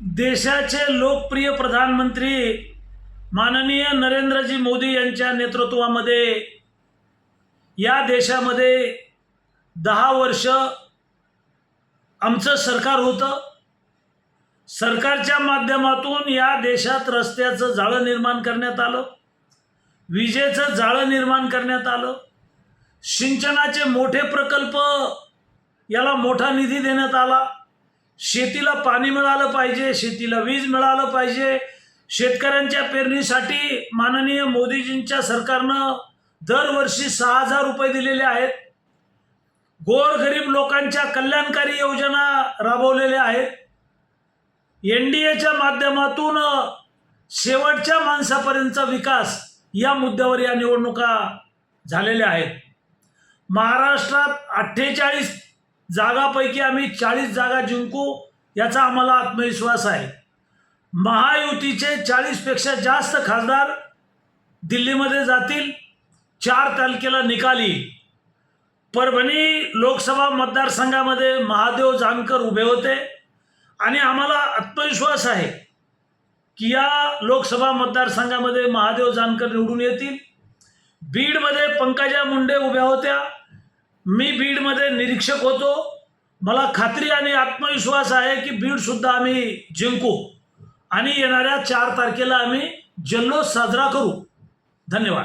देशाचे लोकप्रिय प्रधानमंत्री माननीय नरेंद्रजी मोदी यांच्या नेतृत्वामध्ये या देशामध्ये दहा वर्ष आमचं सरकार होतं. सरकारच्या माध्यमातून या देशात रस्त्याचं जाळं निर्माण करण्यात आलं. विजेचं जाळं निर्माण करण्यात आलं. सिंचनाचे मोठे प्रकल्प याला मोठा निधी देण्यात आला. शेतीला पाणी मिळालं पाहिजे शेतीला वीज मिळालं पाहिजे. शेतकऱ्यांच्या पेरणीसाठी माननीय मोदीजींच्या सरकारनं दरवर्षी सहा हजार रुपये दिलेले आहेत. गोरगरीब लोकांच्या कल्याणकारी योजना राबवलेल्या आहेत. एन डी एच्या माध्यमातून शेवटच्या माणसापर्यंतचा विकास या मुद्द्यावर या निवडणुका झालेल्या आहेत. महाराष्ट्रात अठ्ठेचाळीस जागापैकी आम्ही चाळीस जागा जिंकू याचा आम्हाला आत्मविश्वास आहे. महायुतीचे चाळीसपेक्षा जास्त खासदार दिल्लीमध्ये जातील चार तालुक्याला निकाल येईल. परभणी लोकसभा मतदारसंघामध्ये महादेव जानकर उभे होते आणि आम्हाला आत्मविश्वास आहे की या लोकसभा मतदारसंघामध्ये महादेव जानकर निवडून येतील. बीडमध्ये पंकजा मुंडे उभ्या होत्या. मी बीडमध्ये निरीक्षक होतो. मला खात्री आणि आत्मविश्वास आहे की बीडसुद्धा आम्ही जिंकू. आणि येणाऱ्या चार तारखेला आम्ही जल्लोष साजरा करू. धन्यवाद.